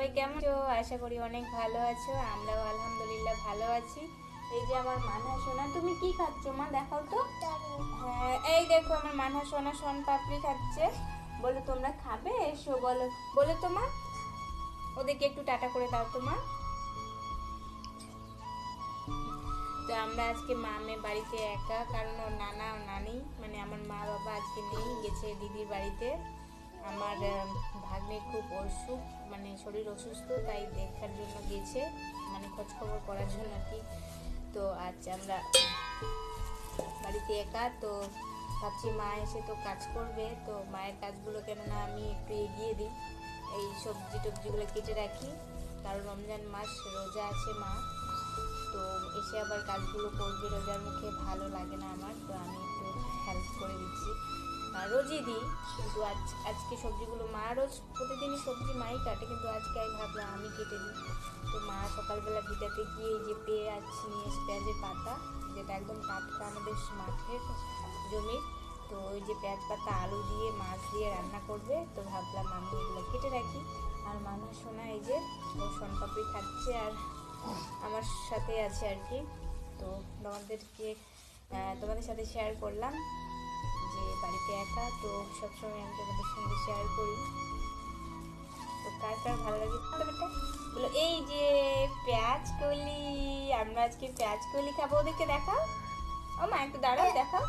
সবাই কেমন আছো? আশা করি অনেক ভালো আছো, আমরাও আলহামদুলিল্লাহ ভালো আছি। এই যে আমার মানহা সোনা, তুমি কি খাচ্ছ? মা, দেখাও তো। হ্যাঁ এই দেখো আমার মানহা সোনা সোন পাপড়ি খাচ্ছে। বলে, তোমরা খাবে? এসো, বলো। বলে তো, মা। ওদেরকে একটু টাটা করে দাও তো, মা। তো আমরা আজকে মামে বাড়িতে একা, কারণ ওর নানা ও নানি মানে আমার মা বাবা আজকে নেই, গেছে দিদির বাড়িতে। আমার ভাগ্নে খুব অসুখ মানে শরীর অসুস্থ, তাই দেখার জন্য গেছে মানে খোঁজ খবর করার জন্য কি। তো আজ আমরা বাড়িতে একা, তো ভাবছি মা এসে তো কাজ করবে, তো মায়ের কাজগুলো কেননা আমি একটু এগিয়ে দিই। এই সবজি টবজিগুলো কেটে রাখি, কারণ রমজান মাস, রোজা আছে মা, তো এসে আবার কাজগুলো করবে, রোজার মুখে ভালো লাগে না আমার। রোজই দিই, কিন্তু আজ, আজকে সবজিগুলো মা রোজ প্রতিদিনই সবজি মাই কাটে, কিন্তু আজকে আমি ভাবলাম আমি কেটে দিই। তো মা সকালবেলা ভিটাতে গিয়ে যে পেঁয়াজ নিয়ে এসে পেঁয়াজের পাতা, যেটা একদম টাটকা আমাদের মাঠের জমির, তো ওই যে পেঁয়াজ পাতা, আলু দিয়ে, মাছ দিয়ে রান্না করবে, তো ভাবলাম আমি এগুলো কেটে রাখি। আর মানুষ শোনা এই যে ও সোনপাপড়ি খাচ্ছে আর আমার সাথে আছে আর কি, তো তোমাদেরকে তোমাদের সাথে শেয়ার করলাম। বাড়িতে একা, তো সবসময় আমি তোমাদের সঙ্গে শেয়ার করি। তো কার কার ভালো লাগে বলো এই যে পেঁয়াজ কলি, আমরা আজকে পেঁয়াজ কলি খাব ওদেরকে দেখাও। ও মা, একটু দাঁড়াও, দেখাও।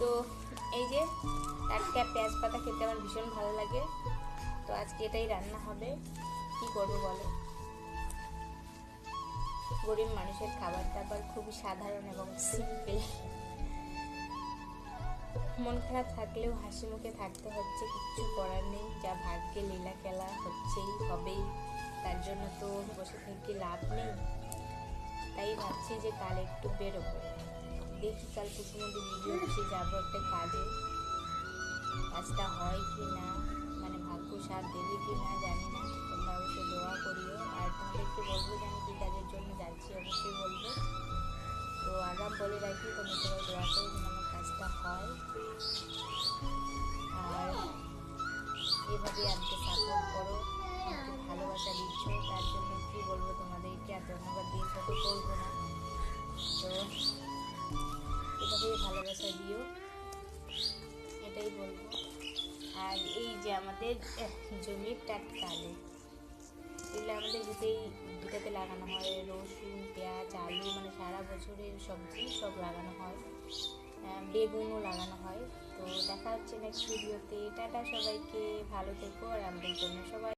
তো এই যে টাটকা পেঁয়াজ পাতা খেতে আমার ভীষণ ভালো লাগে। তো আজকে এটাই রান্না হবে। কি করব বলো? গরিব মানুষের খাবার দাবার খুবই সাধারণ এবং সিম্পল মন খারাপ থাকলেও হাসি মুখে থাকতে হচ্ছে, কিচ্ছু করার নেই, যা ভাগ্যে লীলা খেলা হচ্ছেই, হবেই। তার জন্য তো বসে থেকে লাভ নেই। তাই ভাবছি যে কাল একটু বেরোবো। দেখি কাল কুসুমন্দি ভিডিও অফিসে যাব একটা কাজে। কাজটা হয় কি না মানে ভাগ্য সাথ দেবে কি না জানি না। তোমরা অবশ্যই দোয়া করিও। আর তোমাদেরকে বলব যে আমি কী কাজের জন্য যাচ্ছি, অবশ্যই বলব। তো আগাম বলে রাখি, তোমরা সবাই দোয়া করো কাজটা হয়। আর এভাবে আমাকে সাপোর্ট করো ভালোবাসা দিচ্ছ, তার জন্য কি বলব তোমাদেরকে? আর ধন্যবাদ দিয়ে ছোটো করব না। তো এভাবেই ভালোবাসা দিও, এটাই বলব। আর এই যে আমাদের জমির টাটকা আলু, এগুলো আমাদের ভিটেই ভিটাতে লাগানো হয়, রসুন, পেঁয়াজ, আলু মানে সারা বছরের সবজি সব লাগানো হয়। বেগুনও লাগানো হয়। তো দেখা হচ্ছে নেক্সট ভিডিওতে টাটা সবাইকে, ভালো থেকো আর আমাদের জন্য সবাই